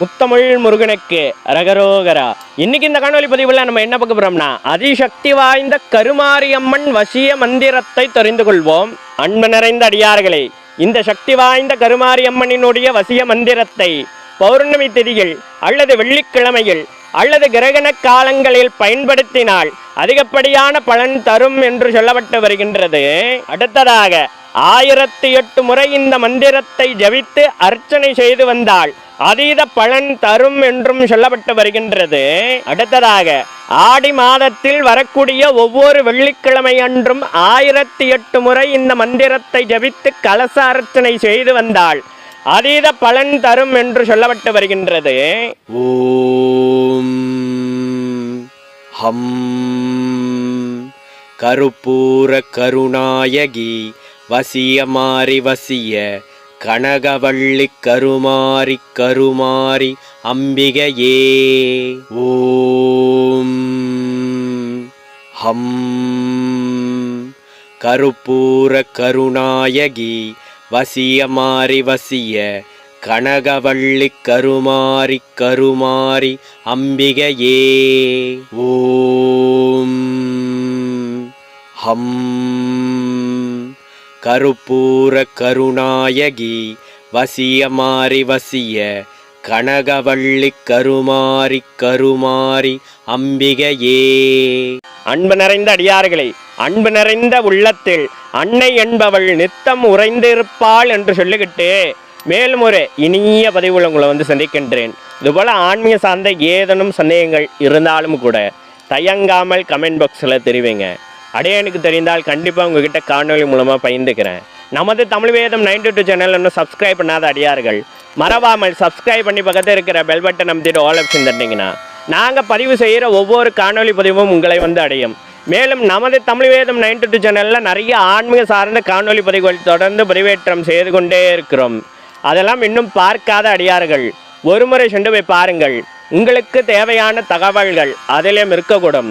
முத்தமிழ் முருகனுக்கு ரகரோகரா இன்னைக்கு இந்த காணொலி பதிவில் நம்ம என்ன பார்க்க போறோம்னா அதிசக்தி வாய்ந்த கருமாரியம்மன் வசிய மந்திரத்தை தெரிந்து கொள்வோம். அன்பு நிறைந்த அடியார்களே இந்த சக்தி வாய்ந்த கருமாரியம்மனினுடைய வசிய மந்திரத்தை பௌர்ணமி திதியில் அல்லது வெள்ளிக்கிழமையில் அல்லது கிரகண காலங்களில் பயன்படுத்தினால் அதிகப்படியான பலன் தரும் என்று சொல்லப்பட்டு வருகின்றது. அடுத்ததாக ஆயிரத்தி எட்டு முறை இந்த மந்திரத்தை ஜபித்து அர்ச்சனை செய்து வந்தால் அதீத பலன் தரும் என்றும் சொல்லப்பட்டு வருகின்றது. அடுத்ததாக ஆடி மாதத்தில் வரக்கூடிய ஒவ்வொரு வெள்ளிக்கிழமை அன்றும் ஆயிரத்தி எட்டு முறை இந்த மந்திரத்தை ஜபித்து கலச அர்ச்சனை செய்து வந்தால் அதீத பலன் தரும் என்று சொல்லப்பட்டு வருகின்றது. ஓம் ஹம் கருப்பூர கருணாயகி வசிய மாறி வசிய கனகவள்ளி கருமாரி கருமாரி அம்பிகையே. ஓம் ஹம் கருப்பூர கருணாயகி வசிய மாறி வசிய கனகவள்ளி கருமாரி கருமாரி அம்பிகையே. ஓம் ஹம் கருப்பூர கருணாயகி வசிய மாறி வசிய கனகவள்ளி கருமாறி கருமாறி அம்பிகையே. அன்பு நிறைந்த அடியார்களே அன்பு நிறைந்த உள்ளத்தில் அன்னை என்பவள் நித்தம் உறைந்திருப்பாள் என்று சொல்லிக்கிட்டு மேலும் ஒரு இனிய பதிவுல உங்களை வந்து சந்திக்கின்றேன். இதுபோல் ஆன்மீக சார்ந்த ஏதேனும் சந்தேகங்கள் இருந்தாலும் கூட தயங்காமல் கமெண்ட் பாக்ஸில் தெரிவிங்க. அடையானுக்கு தெரிந்தால் கண்டிப்பாக உங்ககிட்ட காணொலி மூலமாக பகிர்ந்துக்கிறேன். நமது Tamil Vedam ninety two channel இன்னும் சப்ஸ்கிரைப் பண்ணாத அடியார்கள் மறவாமல் சப்ஸ்கிரைப் பண்ணி பக்கத்தில் இருக்கிற பெல் பட்டன் அமைத்திட்டு ஆல் ஆப்ஷன் தட்டிங்கன்னா நாங்கள் பதிவு செய்கிற ஒவ்வொரு காணொலி பதிவும் உங்களை வந்து அடையும். மேலும் நமது தமிழ் வேதம் நைன்டி டூ சேனலில் நிறைய ஆன்மீக சார்ந்த காணொலி பதிவுகள் தொடர்ந்து பதிவேற்றம் செய்து கொண்டே இருக்கிறோம். அதெல்லாம் இன்னும் பார்க்காத அடியார்கள் ஒருமுறை சென்று போய் பாருங்கள். உங்களுக்கு தேவையான தகவல்கள் அதிலும் இருக்கக்கூடும்.